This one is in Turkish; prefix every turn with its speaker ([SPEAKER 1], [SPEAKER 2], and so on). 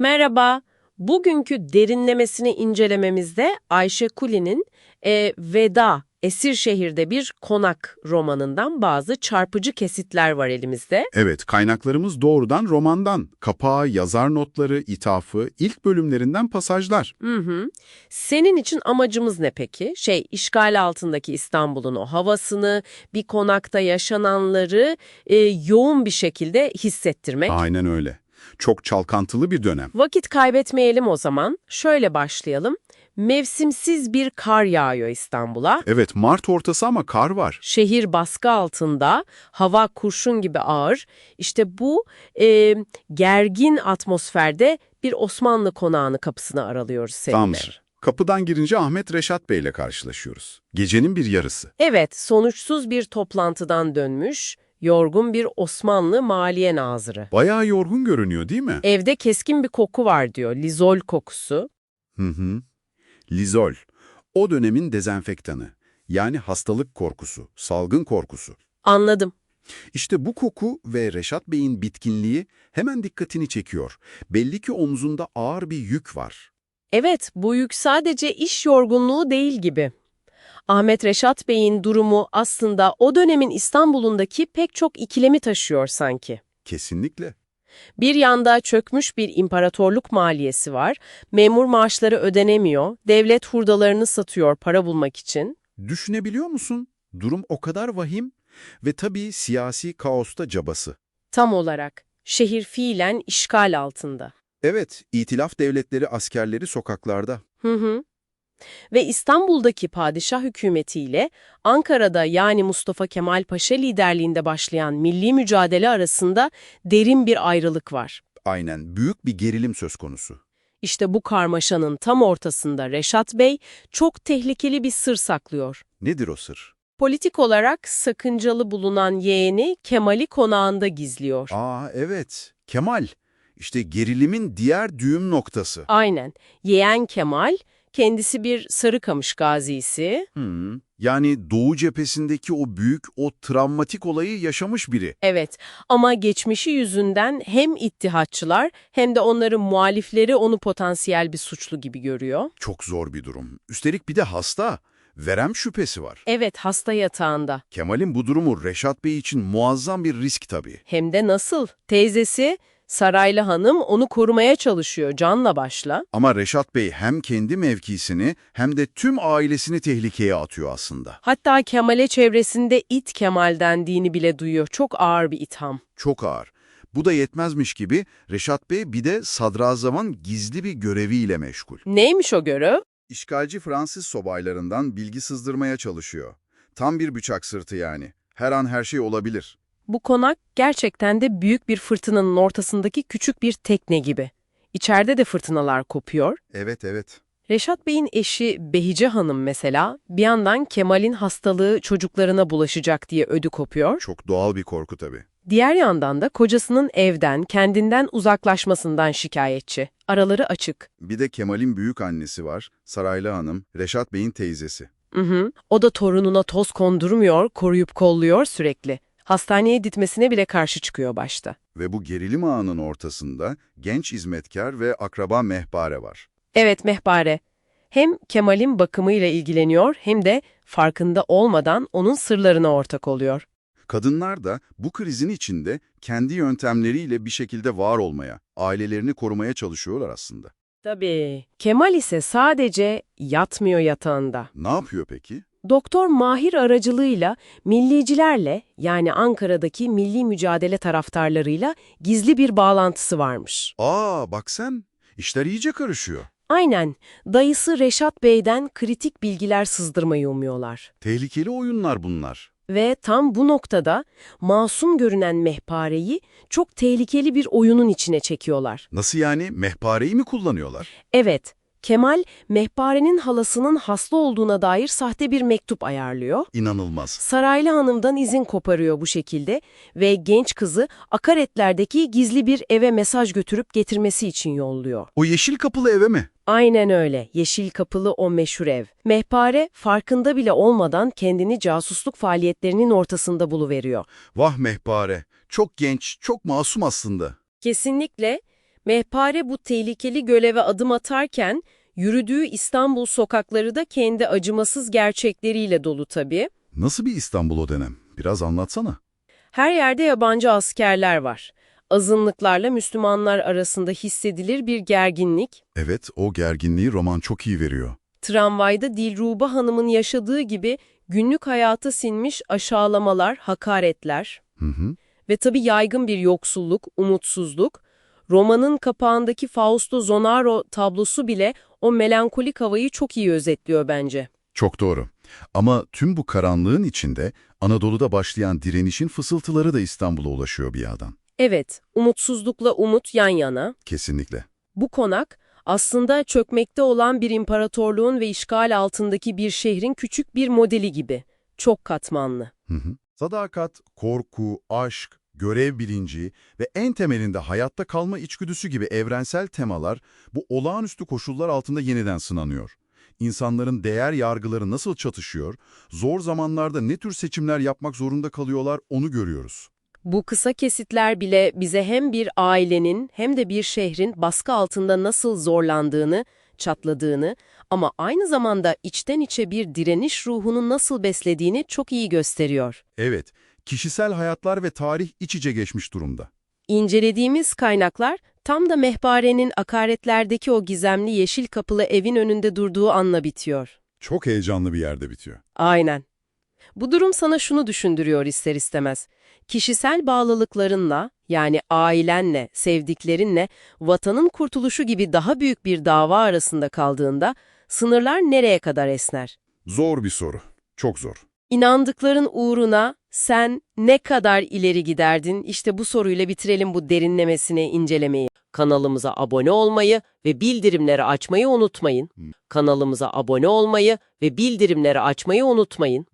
[SPEAKER 1] Merhaba. Bugünkü derinlemesine incelememizde Ayşe Kuli'nin e, Veda, Esirşehir'de bir konak romanından bazı çarpıcı kesitler var elimizde.
[SPEAKER 2] Evet, kaynaklarımız doğrudan romandan. Kapağı, yazar notları, ithafı, ilk bölümlerinden pasajlar.
[SPEAKER 1] Hı hı. Senin için amacımız ne peki? Şey, işgal altındaki İstanbul'un o havasını, bir konakta yaşananları e, yoğun bir şekilde hissettirmek.
[SPEAKER 2] Aynen öyle. Çok çalkantılı bir dönem.
[SPEAKER 1] Vakit kaybetmeyelim o zaman. Şöyle başlayalım. Mevsimsiz bir kar yağıyor İstanbul'a.
[SPEAKER 2] Evet, Mart ortası ama kar var.
[SPEAKER 1] Şehir baskı altında, hava kurşun gibi ağır. İşte bu e, gergin atmosferde bir Osmanlı konağını kapısını aralıyoruz seninle.
[SPEAKER 2] Tamamdır. Kapıdan girince Ahmet Reşat Bey ile karşılaşıyoruz. Gecenin bir yarısı.
[SPEAKER 1] Evet, sonuçsuz bir toplantıdan dönmüş, yorgun bir Osmanlı maliye nazırı.
[SPEAKER 2] Bayağı yorgun görünüyor değil mi?
[SPEAKER 1] Evde keskin bir koku var diyor, lizol kokusu.
[SPEAKER 2] Hı hı. Lizol. O dönemin dezenfektanı. Yani hastalık korkusu, salgın korkusu.
[SPEAKER 1] Anladım.
[SPEAKER 2] İşte bu koku ve Reşat Bey'in bitkinliği hemen dikkatini çekiyor. Belli ki omzunda ağır bir yük var.
[SPEAKER 1] Evet, bu yük sadece iş yorgunluğu değil gibi. Ahmet Reşat Bey'in durumu aslında o dönemin İstanbul'undaki pek çok ikilemi taşıyor sanki.
[SPEAKER 2] Kesinlikle.
[SPEAKER 1] Bir yanda çökmüş bir imparatorluk maliyesi var, memur maaşları ödenemiyor, devlet hurdalarını satıyor para bulmak için.
[SPEAKER 2] Düşünebiliyor musun? Durum o kadar vahim ve tabii siyasi kaosta cabası.
[SPEAKER 1] Tam olarak şehir fiilen işgal altında.
[SPEAKER 2] Evet, itilaf devletleri askerleri sokaklarda.
[SPEAKER 1] Hı hı. Ve İstanbul'daki padişah hükümetiyle Ankara'da yani Mustafa Kemal Paşa liderliğinde başlayan milli mücadele arasında derin bir ayrılık var.
[SPEAKER 2] Aynen, büyük bir gerilim söz konusu.
[SPEAKER 1] İşte bu karmaşanın tam ortasında Reşat Bey çok tehlikeli bir sır saklıyor.
[SPEAKER 2] Nedir o sır?
[SPEAKER 1] Politik olarak sakıncalı bulunan yeğeni Kemal'i konağında gizliyor.
[SPEAKER 2] Aa evet, Kemal. İşte gerilimin diğer düğüm noktası.
[SPEAKER 1] Aynen. Yeğen Kemal, kendisi bir Sarıkamış gazisi.
[SPEAKER 2] Hmm. Yani Doğu cephesindeki o büyük, o travmatik olayı yaşamış biri.
[SPEAKER 1] Evet ama geçmişi yüzünden hem ittihatçılar hem de onların muhalifleri onu potansiyel bir suçlu gibi görüyor.
[SPEAKER 2] Çok zor bir durum. Üstelik bir de hasta. Verem şüphesi var.
[SPEAKER 1] Evet hasta yatağında.
[SPEAKER 2] Kemal'in bu durumu Reşat Bey için muazzam bir risk tabii.
[SPEAKER 1] Hem de nasıl? Teyzesi Saraylı Hanım onu korumaya çalışıyor canla başla.
[SPEAKER 2] Ama Reşat Bey hem kendi mevkisini hem de tüm ailesini tehlikeye atıyor aslında.
[SPEAKER 1] Hatta Kemal'e çevresinde it Kemal dendiğini bile duyuyor. Çok ağır bir itham.
[SPEAKER 2] Çok ağır. Bu da yetmezmiş gibi Reşat Bey bir de sadrazamın gizli bir göreviyle meşgul.
[SPEAKER 1] Neymiş o görev?
[SPEAKER 2] İşgalci Fransız sobaylarından bilgi sızdırmaya çalışıyor. Tam bir bıçak sırtı yani. Her an her şey olabilir.
[SPEAKER 1] Bu konak gerçekten de büyük bir fırtınanın ortasındaki küçük bir tekne gibi. İçeride de fırtınalar kopuyor.
[SPEAKER 2] Evet evet.
[SPEAKER 1] Reşat Bey'in eşi Behice Hanım mesela bir yandan Kemal'in hastalığı çocuklarına bulaşacak diye ödü kopuyor.
[SPEAKER 2] Çok doğal bir korku tabii.
[SPEAKER 1] Diğer yandan da kocasının evden, kendinden uzaklaşmasından şikayetçi. Araları açık.
[SPEAKER 2] Bir de Kemal'in büyük annesi var, Saraylı Hanım, Reşat Bey'in teyzesi.
[SPEAKER 1] Hı hı. O da torununa toz kondurmuyor, koruyup kolluyor sürekli. Hastaneye gitmesine bile karşı çıkıyor başta.
[SPEAKER 2] Ve bu gerilim ağının ortasında genç hizmetkar ve akraba Mehpare var.
[SPEAKER 1] Evet Mehpare. Hem Kemal'in bakımıyla ilgileniyor hem de farkında olmadan onun sırlarına ortak oluyor.
[SPEAKER 2] Kadınlar da bu krizin içinde kendi yöntemleriyle bir şekilde var olmaya, ailelerini korumaya çalışıyorlar aslında.
[SPEAKER 1] Tabii. Kemal ise sadece yatmıyor yatağında.
[SPEAKER 2] Ne yapıyor peki?
[SPEAKER 1] Doktor Mahir aracılığıyla millicilerle yani Ankara'daki milli mücadele taraftarlarıyla gizli bir bağlantısı varmış.
[SPEAKER 2] Aa bak sen, işler iyice karışıyor.
[SPEAKER 1] Aynen, dayısı Reşat Bey'den kritik bilgiler sızdırmayı umuyorlar.
[SPEAKER 2] Tehlikeli oyunlar bunlar.
[SPEAKER 1] Ve tam bu noktada masum görünen mehpareyi çok tehlikeli bir oyunun içine çekiyorlar.
[SPEAKER 2] Nasıl yani? Mehpareyi mi kullanıyorlar?
[SPEAKER 1] Evet, Kemal, mehparenin halasının hasta olduğuna dair sahte bir mektup ayarlıyor.
[SPEAKER 2] İnanılmaz.
[SPEAKER 1] Saraylı Hanım'dan izin koparıyor bu şekilde ve genç kızı akaretlerdeki gizli bir eve mesaj götürüp getirmesi için yolluyor.
[SPEAKER 2] O yeşil kapılı eve mi?
[SPEAKER 1] Aynen öyle, yeşil kapılı o meşhur ev. Mehpare farkında bile olmadan kendini casusluk faaliyetlerinin ortasında buluveriyor.
[SPEAKER 2] Vah mehpare. Çok genç, çok masum aslında.
[SPEAKER 1] Kesinlikle Mehpare bu tehlikeli göreve adım atarken yürüdüğü İstanbul sokakları da kendi acımasız gerçekleriyle dolu tabii.
[SPEAKER 2] Nasıl bir İstanbul o dönem? Biraz anlatsana.
[SPEAKER 1] Her yerde yabancı askerler var. Azınlıklarla Müslümanlar arasında hissedilir bir gerginlik.
[SPEAKER 2] Evet, o gerginliği roman çok iyi veriyor.
[SPEAKER 1] Tramvayda Dilruba Hanım'ın yaşadığı gibi günlük hayata sinmiş aşağılamalar, hakaretler
[SPEAKER 2] Hı hı.
[SPEAKER 1] ve tabii yaygın bir yoksulluk, umutsuzluk. Romanın kapağındaki Fausto Zonaro tablosu bile o melankolik havayı çok iyi özetliyor bence.
[SPEAKER 2] Çok doğru. Ama tüm bu karanlığın içinde Anadolu'da başlayan direnişin fısıltıları da İstanbul'a ulaşıyor bir yandan.
[SPEAKER 1] Evet, umutsuzlukla umut yan yana.
[SPEAKER 2] Kesinlikle.
[SPEAKER 1] Bu konak aslında çökmekte olan bir imparatorluğun ve işgal altındaki bir şehrin küçük bir modeli gibi. Çok katmanlı.
[SPEAKER 2] Hı hı. Sadakat, korku, aşk, görev bilinci ve en temelinde hayatta kalma içgüdüsü gibi evrensel temalar bu olağanüstü koşullar altında yeniden sınanıyor. İnsanların değer yargıları nasıl çatışıyor, zor zamanlarda ne tür seçimler yapmak zorunda kalıyorlar onu görüyoruz.
[SPEAKER 1] Bu kısa kesitler bile bize hem bir ailenin hem de bir şehrin baskı altında nasıl zorlandığını, çatladığını ama aynı zamanda içten içe bir direniş ruhunu nasıl beslediğini çok iyi gösteriyor.
[SPEAKER 2] Evet, kişisel hayatlar ve tarih iç içe geçmiş durumda.
[SPEAKER 1] İncelediğimiz kaynaklar tam da mehparenin akaretlerdeki o gizemli yeşil kapılı evin önünde durduğu anla bitiyor.
[SPEAKER 2] Çok heyecanlı bir yerde bitiyor.
[SPEAKER 1] Aynen. Bu durum sana şunu düşündürüyor ister istemez. Kişisel bağlılıklarınla, yani ailenle, sevdiklerinle, vatanın kurtuluşu gibi daha büyük bir dava arasında kaldığında sınırlar nereye kadar esner?
[SPEAKER 2] Zor bir soru. Çok zor.
[SPEAKER 1] İnandıkların uğruna sen ne kadar ileri giderdin? İşte bu soruyla bitirelim bu derinlemesine incelemeyi. Kanalımıza abone olmayı ve bildirimleri açmayı unutmayın. Kanalımıza abone olmayı ve bildirimleri açmayı unutmayın.